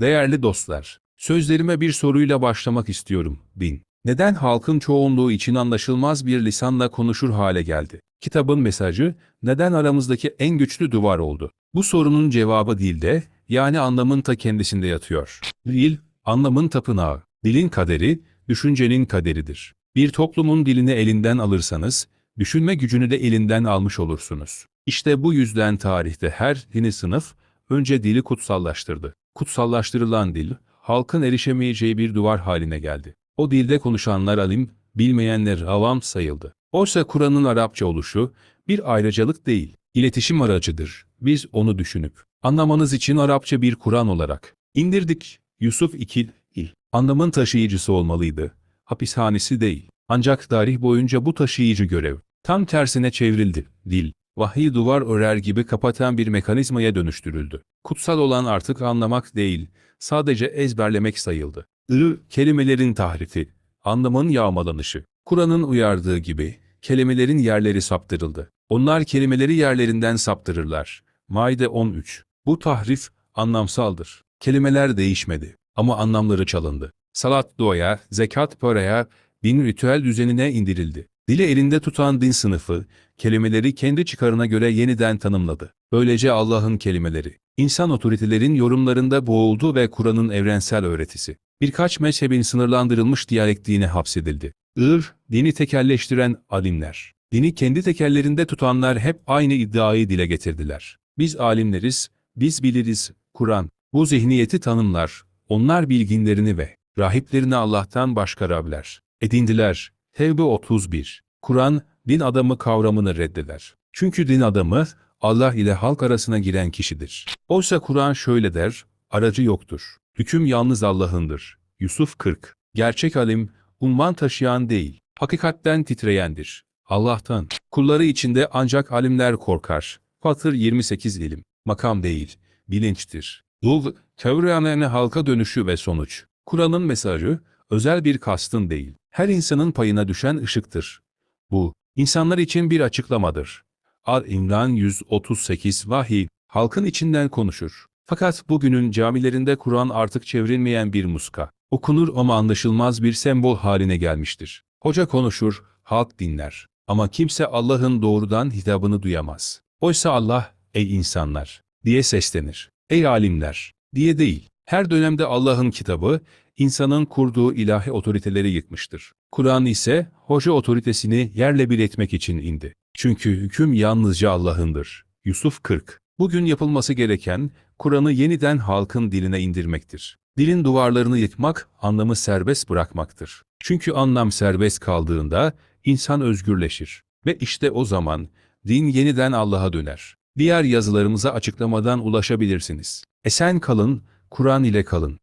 Değerli dostlar, sözlerime bir soruyla başlamak istiyorum. Bin. Neden halkın çoğunluğu için anlaşılmaz bir lisanla konuşur hale geldi? Kitabın mesajı, neden aramızdaki en güçlü duvar oldu? Bu sorunun cevabı dilde, yani anlamın ta kendisinde yatıyor. Dil, anlamın tapınağı. Dilin kaderi, düşüncenin kaderidir. Bir toplumun dilini elinden alırsanız, düşünme gücünü de elinden almış olursunuz. İşte bu yüzden tarihte her yeni sınıf, önce dili kutsallaştırdı. Kutsallaştırılan dil, halkın erişemeyeceği bir duvar haline geldi. O dilde konuşanlar alim, bilmeyenler avam sayıldı. Oysa Kur'an'ın Arapça oluşu, bir ayrıcalık değil, iletişim aracıdır. Biz onu düşünüp, anlamanız için Arapça bir Kur'an olarak indirdik. Yusuf İkil, il. Anlamın taşıyıcısı olmalıydı. Hapishanesi değil. Ancak tarih boyunca bu taşıyıcı görev, tam tersine çevrildi. Dil, vahiy duvar örer gibi kapatan bir mekanizmaya dönüştürüldü. Kutsal olan artık anlamak değil, sadece ezberlemek sayıldı. I, kelimelerin tahrifi, anlamın yağmalanışı. Kur'an'ın uyardığı gibi, kelimelerin yerleri saptırıldı. Onlar kelimeleri yerlerinden saptırırlar. Maide 13. Bu tahrif, anlamsaldır. Kelimeler değişmedi, ama anlamları çalındı. Salat duaya, zekat paraya, din ritüel düzenine indirildi. Dili elinde tutan din sınıfı, kelimeleri kendi çıkarına göre yeniden tanımladı. Böylece Allah'ın kelimeleri, insan otoritelerin yorumlarında boğuldu ve Kur'an'ın evrensel öğretisi, birkaç mezhebin sınırlandırılmış diyalektiğine hapsedildi. Ir, dini tekelleştiren alimler, dini kendi tekellerinde tutanlar hep aynı iddiayı dile getirdiler. Biz alimleriz, biz biliriz, Kur'an, bu zihniyeti tanımlar, onlar bilginlerini ve rahiplerini Allah'tan başka Rabler edindiler. Tevbe 31. Kur'an, din adamı kavramını reddeder. Çünkü din adamı, Allah ile halk arasına giren kişidir. Oysa Kur'an şöyle der, aracı yoktur. Hüküm yalnız Allah'ındır. Yusuf 40. Gerçek alim, umman taşıyan değil, hakikatten titreyendir. Allah'tan. Kulları içinde ancak alimler korkar. Fatır 28 ilim. Makam değil, bilinçtir. Dul, teoriyanene halka dönüşü ve sonuç. Kur'an'ın mesajı, özel bir kastın değil, her insanın payına düşen ışıktır. Bu, insanlar için bir açıklamadır. Al-İmran 138 vahiy, halkın içinden konuşur. Fakat bugünün camilerinde Kur'an artık çevrilmeyen bir muska. Okunur ama anlaşılmaz bir sembol haline gelmiştir. Hoca konuşur, halk dinler. Ama kimse Allah'ın doğrudan hitabını duyamaz. Oysa Allah, ey insanlar, diye seslenir. Ey alimler, diye değil. Her dönemde Allah'ın kitabı, insanın kurduğu ilahi otoriteleri yıkmıştır. Kur'an ise, hoca otoritesini yerle bir etmek için indi. Çünkü hüküm yalnızca Allah'ındır. Yusuf 40. Bugün yapılması gereken, Kur'an'ı yeniden halkın diline indirmektir. Dilin duvarlarını yıkmak, anlamı serbest bırakmaktır. Çünkü anlam serbest kaldığında, insan özgürleşir. Ve işte o zaman, din yeniden Allah'a döner. Diğer yazılarımıza açıklamadan ulaşabilirsiniz. Esen kalın, Kur'an ile kalın.